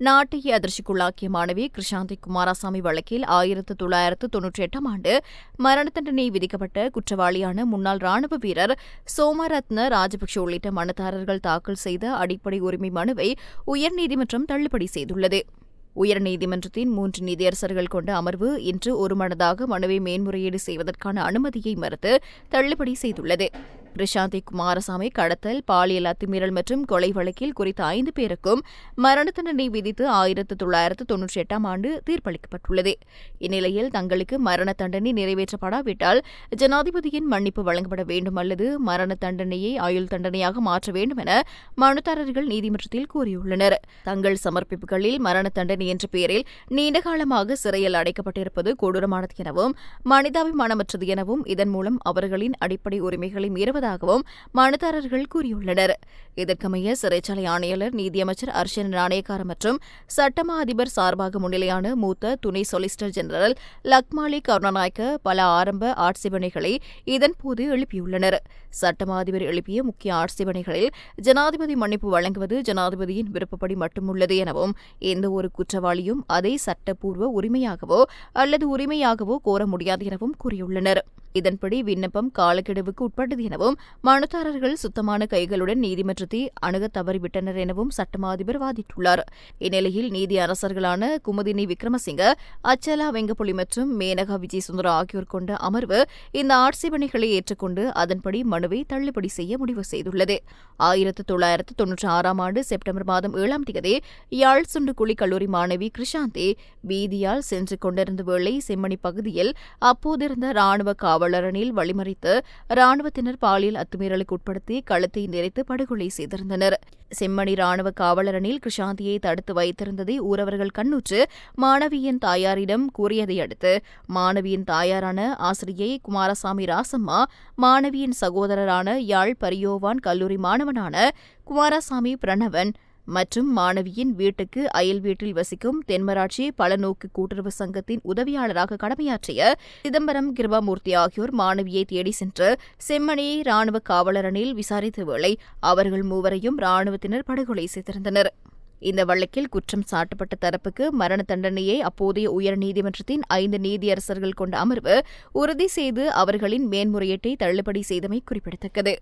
நாட்டையே அதிர்ச்சிக்குள்ளாக்கிய மாணவி கிருஷாந்தி குமாரசாமி வழக்கில் ஆயிரத்து தொள்ளாயிரத்து தொன்னூற்றி எட்டாம் ஆண்டு மரண தண்டனை விதிக்கப்பட்ட குற்றவாளியான முன்னாள் ராணுவ வீரர் சோமரத்ன ராஜபக்ஷ உள்ளிட்ட மனுதாரர்கள் தாக்கல் செய்த அடிப்படை உரிமை மனுவை உயர்நீதிமன்றம் தள்ளுபடி செய்துள்ளது. உயர்நீதிமன்றத்தின் மூன்று நீதியரசர்கள் கொண்ட அமர்வு இன்று ஒருமனதாக மனுவை மேன்முறையீடு செய்வதற்கான அனுமதியை மறுத்து தள்ளுபடி செய்துள்ளது. பிரசாந்தி குமாரசாமி கடத்தல் பாலியல் அத்துமீறல் மற்றும் கொலை வழக்கில் குறித்த ஐந்து பேருக்கும் மரண தண்டனை விதித்து ஆயிரத்து தொள்ளாயிரத்து தொன்னூற்றி எட்டாம் ஆண்டு தீர்ப்பளிக்கப்பட்டுள்ளது. இந்நிலையில் தங்களுக்கு மரண தண்டனை நிறைவேற்றப்படாவிட்டால் ஜனாதிபதியின் மன்னிப்பு வழங்கப்பட வேண்டும் அல்லது மரண தண்டனையை ஆயுள் தண்டனையாக மாற்ற வேண்டும் என மனுதாரர்கள் நீதிமன்றத்தில் கூறியுள்ளனர். தங்கள் சமர்ப்பிப்புகளில் மரண தண்டனை என்ற பெயரில் நீண்டகாலமாக சிறையில் அடைக்கப்பட்டிருப்பது கொடூரமானது எனவும் மனிதாபிமானமற்றது எனவும் இதன் மூலம் அவர்களின் அடிப்படை உரிமைகளை மீறுவதாக வருவதாகவும் மனுதாரர்கள் கூறியுள்ளனர். இதற்கமைய சிறைச்சாலை ஆணையாளர் நீதியமைச்சர் அர்ஷன் நாணயக்கார மற்றும் சட்டமா அதிபர் சார்பாக முன்னிலையான மூத்த துணை சொலிசிட்டர் ஜெனரல் லக்மாலி கருணாநாயக்க பல ஆரம்ப ஆட்சேபனைகளை இதன்போது எழுப்பியுள்ளனர். சட்டமா அதிபர் எழுப்பிய முக்கிய ஆட்சேபனைகளில் ஜனாதிபதி மன்னிப்பு வழங்குவது ஜனாதிபதியின் விருப்பப்படி மட்டுமுள்ளது எனவும் எந்த ஒரு குற்றவாளியும் அதை சட்டப்பூர்வ உரிமையாகவோ அல்லது உரிமையாகவோ கோர முடியாது எனவும் கூறியுள்ளனர். இதன்படி விண்ணப்பம் காலக்கெடுவுக்கு உட்பட்டது எனவும் மனுதாரர்கள் சுத்தமான கைகளுடன் நீதிமன்றத்தை அணுக தவறிவிட்டனர் எனவும் சட்டமா அதிபர் வாதிட்டுள்ளார். இந்நிலையில் நீதி அரசர்களான குமுதினி விக்ரமசிங்க அச்சலா வெங்கப்புலி மற்றும் மேனகா விஜய் சுந்தரா ஆகியோர் கொண்ட அமர்வு இந்த ஆட்சேபனைகளை ஏற்றுக்கொண்டு அதன்படி மனுவை தள்ளுபடி செய்ய முடிவு செய்துள்ளது. ஆயிரத்து தொள்ளாயிரத்து தொன்னூற்றி ஆறாம் ஆண்டு செப்டம்பர் மாதம் ஏழாம் தேதி யாழ் சுண்டுக்குழி கல்லூரி மாணவி கிருஷாந்தி வீதியால் சென்று கொண்டிருந்த வேளை செம்மணி பகுதியில் அப்போதிருந்த ராணுவ காவல் வளரனில் வழிமறித்து ராணுவத்தினர் பாலியல் அத்துமீறலுக்கு உட்படுத்தி கழுத்தை நிறைத்து படுகொலை செய்திருந்தனர். செம்மணி ராணுவ காவலரனில் கிருஷாந்தியை தடுத்து வைத்திருந்ததை ஊரவர்கள் கண்ணுற்று மாணவியின் தாயாரிடம் கூறியதை அடுத்து மாணவியின் தாயாரான ஆசிரியை குமாரசாமி ராசம்மா மாணவியின் சகோதரரான யாழ் பரியோவான் கல்லூரி மாணவனான குமாரசாமி பிரணவன் மற்றும் மாணவியின் வீட்டுக்கு அயல் வீட்டில் வசிக்கும் தென்மராட்சி பலநோக்கு கூட்டுறவு சங்கத்தின் உதவியாளராக கடமையாற்றிய சிதம்பரம் கிருபாமூர்த்தி ஆகியோர் மாணவியை தேடி சென்று செம்மணி ராணுவ காவலரனில் விசாரித்த வேளை அவர்கள் மூவரையும் ராணுவத்தினர் படுகொலை செய்திருந்தனர். இந்த வழக்கில் குற்றம் சாட்டப்பட்ட தரப்புக்கு மரண தண்டனையை அப்போதைய உயர்நீதிமன்றத்தின் ஐந்து நீதியரசர்கள் கொண்ட அமர்வு உறுதி செய்து அவர்களின் மேன்முறையீட்டை தள்ளுபடி செய்தமை குறிப்பிடத்தக்கது.